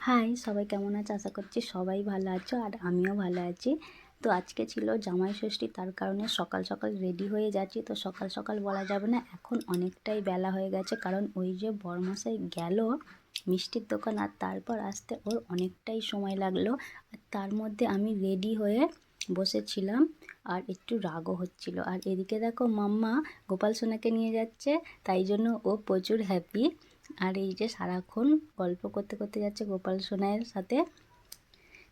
High সবাই কেমন আছে? আশা করছি সবাই ভালো আছো আর আমিও ভালো আছি। তো আজকে ছিল জামাই ষষ্ঠী, তার কারণে সকাল সকাল রেডি হয়ে যাচ্ছি। তো সকাল সকাল বলা যাবে না, এখন অনেকটাই বেলা হয়ে গেছে। কারণ ওই যে বরমশাই গেল মিষ্টির দোকান আর তারপর আসতে ওর অনেকটাই সময় লাগল। আর তার মধ্যে আমি রেডি হয়ে বসেছিলাম আর একটু রাগও হচ্ছিল। আর এদিকে দেখো মাম্মা গোপাল সোনাকে নিয়ে যাচ্ছে, তাই জন্য ও প্রচুর হ্যাপি আর এই যে সারাক্ষণ গল্প করতে করতে যাচ্ছে গোপাল সোনাইয়ের সাথে।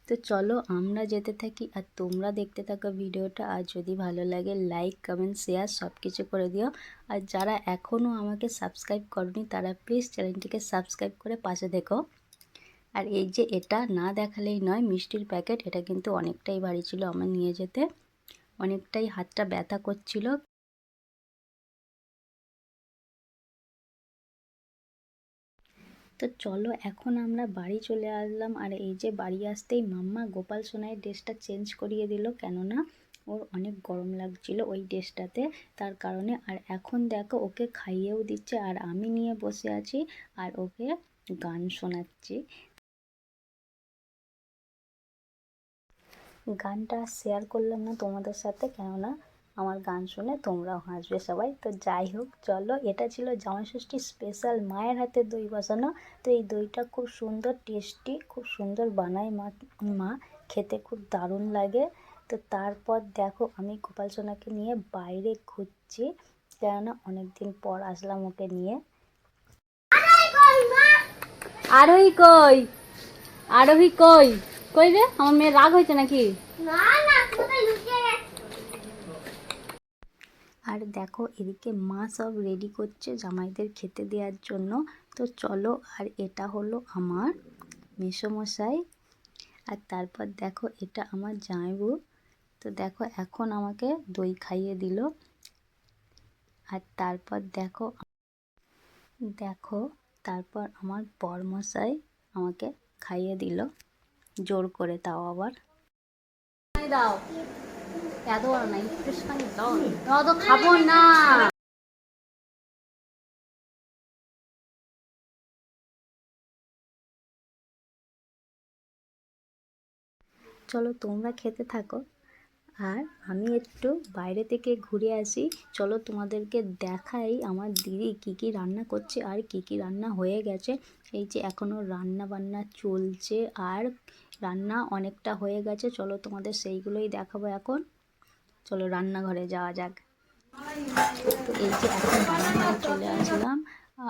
তো চলো আমরা যেতে থাকি আর তোমরা দেখতে থাকো ভিডিওটা। আর যদি ভালো লাগে লাইক কমেন্ট শেয়ার সব কিছু করে দিও। আর যারা এখনও আমাকে সাবস্ক্রাইব করনি, তারা প্লিজ চ্যানেলটিকে সাবস্ক্রাইব করে পাশে দেখো। আর এই যে এটা না দেখালেই নয়, মিষ্টির প্যাকেট এটা কিন্তু অনেকটাই ভারী ছিল আমার নিয়ে যেতে। অনেকটাই হাতটা ব্যথা করছিল। তো চলো এখন আমরা বাড়ি চলে আসলাম। আর এই যে বাড়ি আসতেই মাম্মা গোপাল সোনাইয়ের ড্রেসটা চেঞ্জ করিয়ে দিল, কেননা ওর অনেক গরম লাগছিল ওই ড্রেসটাতে। তার কারণে, আর এখন দেখো ওকে খাইয়েও দিচ্ছে, আর আমি নিয়ে বসে আছি, আর ওকে গান শোনাচ্ছি। গানটা শেয়ার করলাম না তোমাদের সাথে, কেননা আমার গান শুনে তোমরাও হাসবে সবাই। তো যাই হোক, চলো, এটা ছিল জামাই ষষ্ঠীর স্পেশাল মায়ের হাতে দই বসানো। তো এই দইটা খুব সুন্দর টেস্টি খুব সুন্দর বানায় মা মা। খেতে খুব দারুণ লাগে। তো তারপর দেখো, আমি গোপাল সোনাকে নিয়ে বাইরে ঘুরছি, কেননা অনেক দিন পর আসলাম ওকে নিয়ে। আরোহী কই আরোহী কই? কই? রে? আমার মেয়ের রাগ হয়েছে নাকি? আর দেখো এদিকে মা সব রেডি করছে জামাইদের খেতে দেওয়ার জন্য। তো চলো আর এটা হলো আমার মেসোমশাই। আর তারপর দেখো এটা আমার জামাইবু। তো দেখো এখন আমাকে দই খাইয়ে দিল। আর তারপর দেখো দেখো তারপর আমার বরমশাই আমাকে খাইয়ে দিল। জোর করে তাও আবার। দাও। এত বড় না একটুখানি দাও অত খাব চলো তোমরা খেতে থাকো। আর আমি একটু বাইরে থেকে ঘুরে আসি। চলো তোমাদেরকে দেখাই আমার দিদি কী কী রান্না করছে আর কী কী রান্না হয়ে গেছে। এই যে এখনও রান্না বান্না চলছে আর রান্না অনেকটা হয়ে গেছে। চলো তোমাদের সেইগুলোই দেখাবো এখন। চলো রান্নাঘরে যাওয়া যাক। এই যে এখন রান্নাঘরে চলে আসলাম।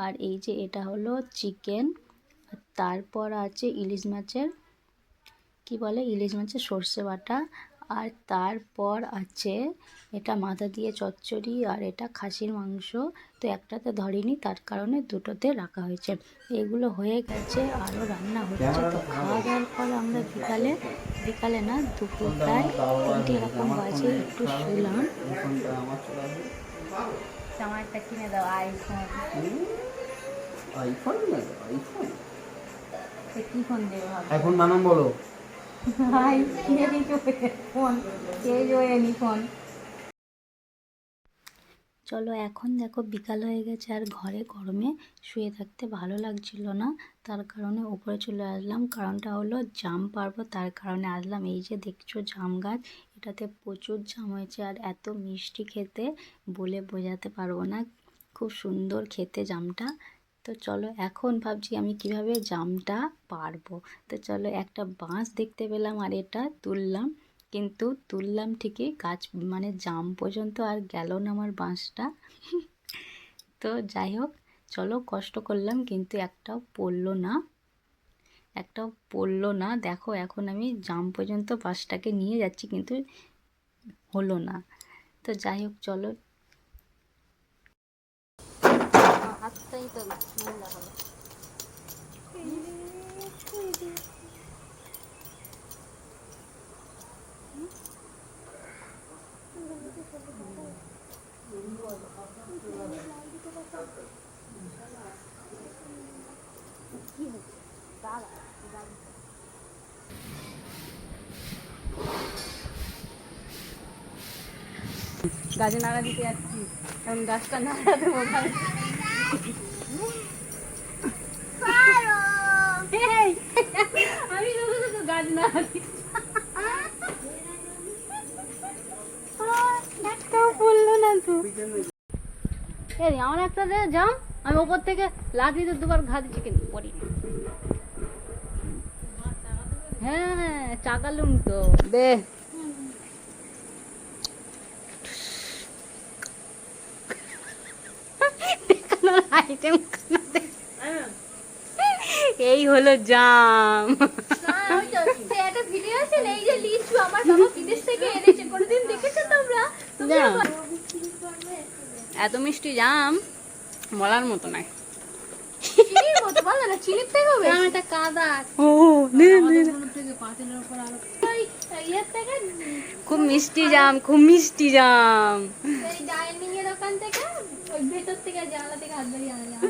আর এই যে এটা হলো চিকেন তারপর আছে ইলিশ মাছের, কি বলে? ইলিশ মাছের সর্ষে বাটা আর তারপর আছে এটা মাথা দিয়ে চচ্চড়ি আর এটা খাসির মাংস। তো একটাতে ধরিনি তার কারণে দুটোতে রাখা হয়েছে। এগুলো হয়ে গেছে আরও রান্না হচ্ছে। তো খাওয়া দাওয়ার পর আমরা বিকালে বিকালে না দুপুর প্রায় তিনটে এরকম বাজে একটু শুলাম। জামাইটা কিনে দাও আইফোন আইফোন না আইফোন কি ফোন দেবো এখন নানাম বলো। দিছো ফোন কে জোয়েনি ফোন চলো, এখন দেখো বিকাল হয়ে গেছে আর ঘরে গরমে শুয়ে থাকতে ভালো লাগছিল না। তার কারণে উপরে চলে আসলাম। কারণটা হলো জাম পারব, তার কারণে আসলাম। এই যে দেখছ জাম গাছ, এটাতে প্রচুর জাম হয়েছে আর এত মিষ্টি খেতে বলে বোঝাতে পারব না। খুব সুন্দর খেতে জামটা। তো চলো এখন ভাবছি আমি কীভাবে জামটা পারব। তো চলো একটা বাঁশ দেখতে পেলাম আর এটা তুললাম। কিন্তু তুললাম ঠিকই, গাছ মানে জাম পর্যন্ত আর গেল না আমার বাঁশটা। তো যাই হোক, চলো কষ্ট করলাম কিন্তু একটাও পড়ল না। একটাও পড়ল না। দেখো এখন আমি জাম পর্যন্ত বাঁশটাকে নিয়ে যাচ্ছি কিন্তু হলো না। তো যাই হোক, চলো হাতটাই তো নোংরা হলো গাছে নাড়া দিতে যাচ্ছি। এখন গাছটা নাড়া দেবো ভাই। এই, গাছ না একটাও বলল না তো। এই আমার একটা দে জাম আমি ওপর থেকে লাঠি দিয়ে দুবার ঘা দিচ্ছি কিন্তু পড়ি হ্যাঁ চাকালুম তো। দে। দেখানোর item খানা দে। এই হলো জাম একটা ভিডিও আছে না, এই যে লিচু আমার বাবা বিদেশ থেকে এনেছে কোনোদিন দেখেছ তোমরা? জাম। এত মিষ্টি জাম বলার মতো নয়। চিনির মতো বলো না চিনির থেকেও বেশি। এটা কাদা ওই ইয়ের থেকে? খুব মিষ্টি জাম খুব মিষ্টি জাম। এই ডাইনিং এর ওখান থেকে ভেতর থেকে জানলা থেকে হাত বেরিয়ে আনা যায়